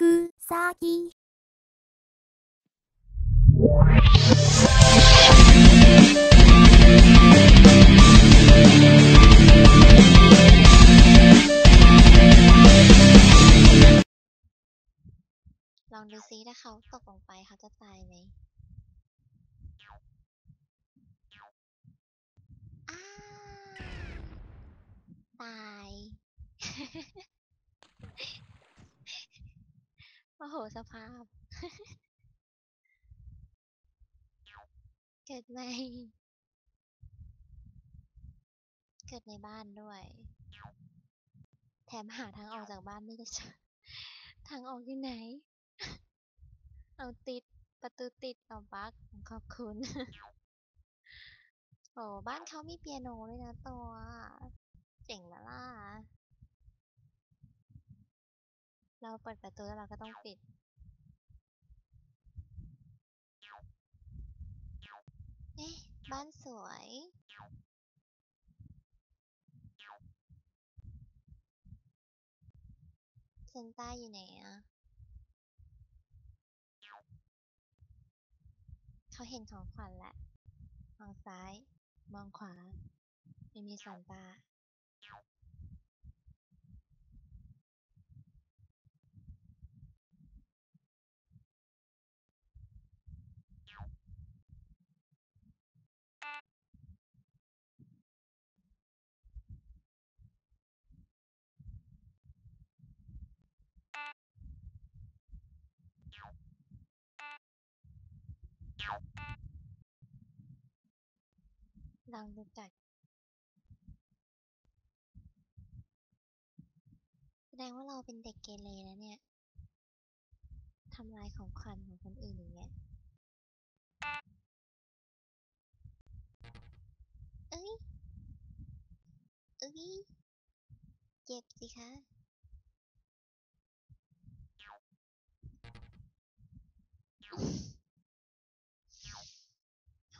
くさぎ。ลองดูซิถ้าเขาตกลงไปเขาจะตายไหมอ้าตาย โอ้โห สภาพ เกิดใน เกิดในบ้านด้วย แถมหาทางออกจากบ้านไม่ได้เจอทางออกอยู่ไหน เอาติด ประตูติด เอาบั๊กขอบคุณ โอ้บ้านเขามีเปียโนด้วยนะตัว เจ๋งละล่ะ เราเปิดประตูแล้วเราก็ต้องปิด เอ๊ะ บ้านสวย เซนต้าอยู่ไหนอะเขาเห็นของขวัญแล้วมองซ้าย มองขวา ไม่มีซานต้า ลองดูจักแสดงว่าเราเป็นเด็กเกเรนะเนี่ย ทำลายของขวัญของคนอื่นอย่างเงี้ย เอ้ย เอ้ย เจ็บสิคะ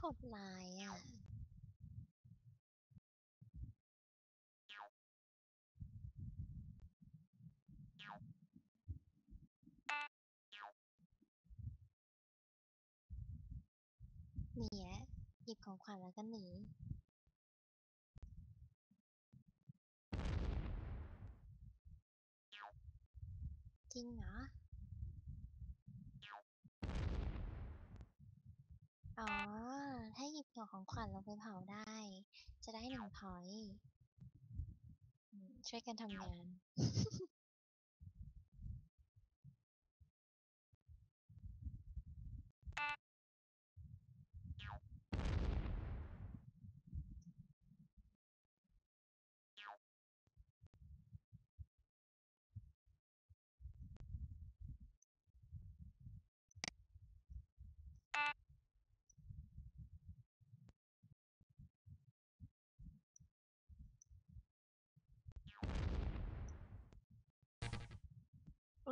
โหดร้ายอะ หนีอะหยิบของขวัญแล้วก็หนี จริงเหรอ อ๋อ ถ้าหยิบกล่องของขวัญลงไปเผาได้ จะได้หนึ่งพอยต์ช่วยกันทำงาน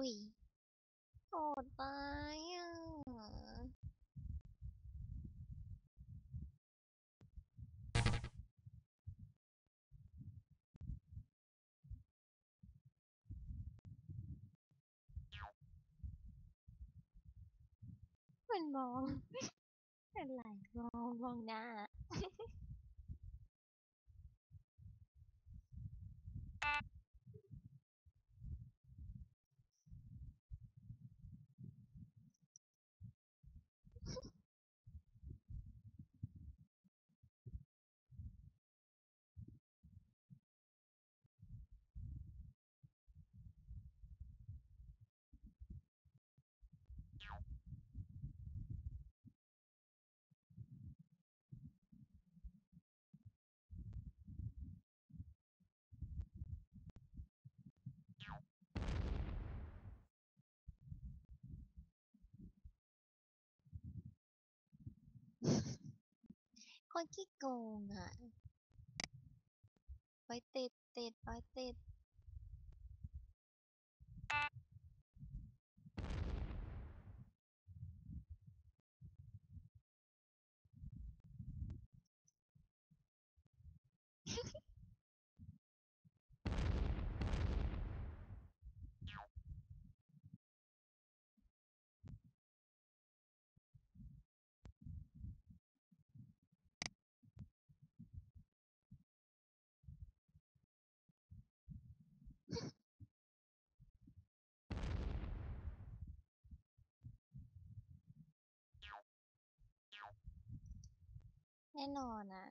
อุ้ยโหดร้ายอะมันมองเป็นไรมองมองหน้า คนขี้โกงอะ ไปติดติดไปติด แน่นอนอะ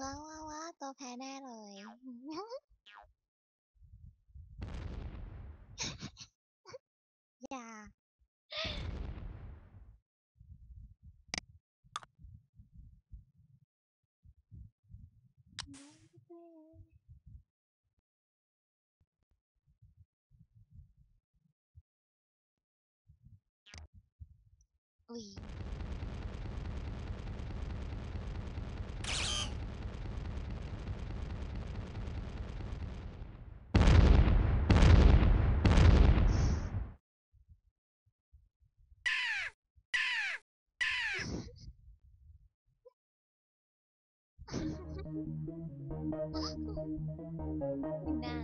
ว้าวว้าวว้าวตัวแพ้แน่เลยา อุ๊ยหน้า